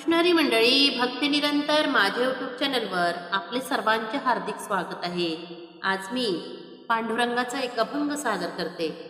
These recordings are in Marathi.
कृष्णरी मंडळी भक्ती निरंतर माझ्या यूट्यूब चॅनलवर आपले सर्वांचे हार्दिक स्वागत आहे. आज मी पांडुरंगाचा एक अभंग सादर करते.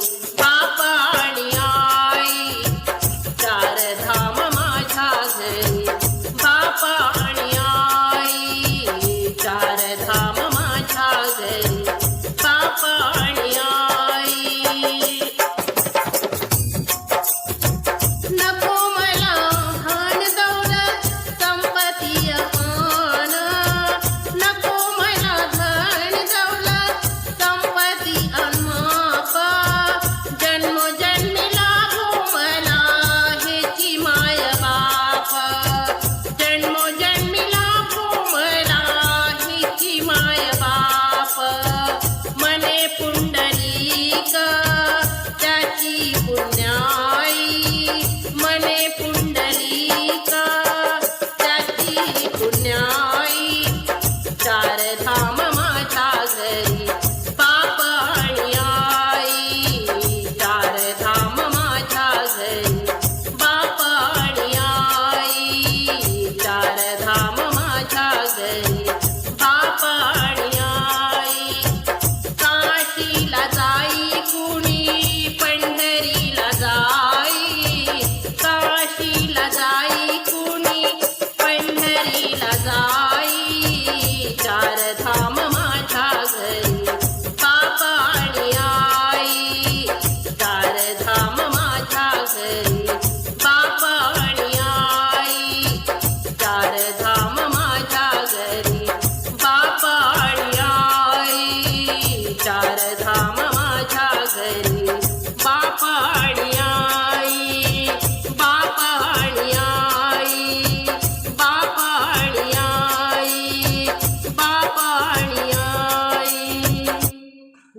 out.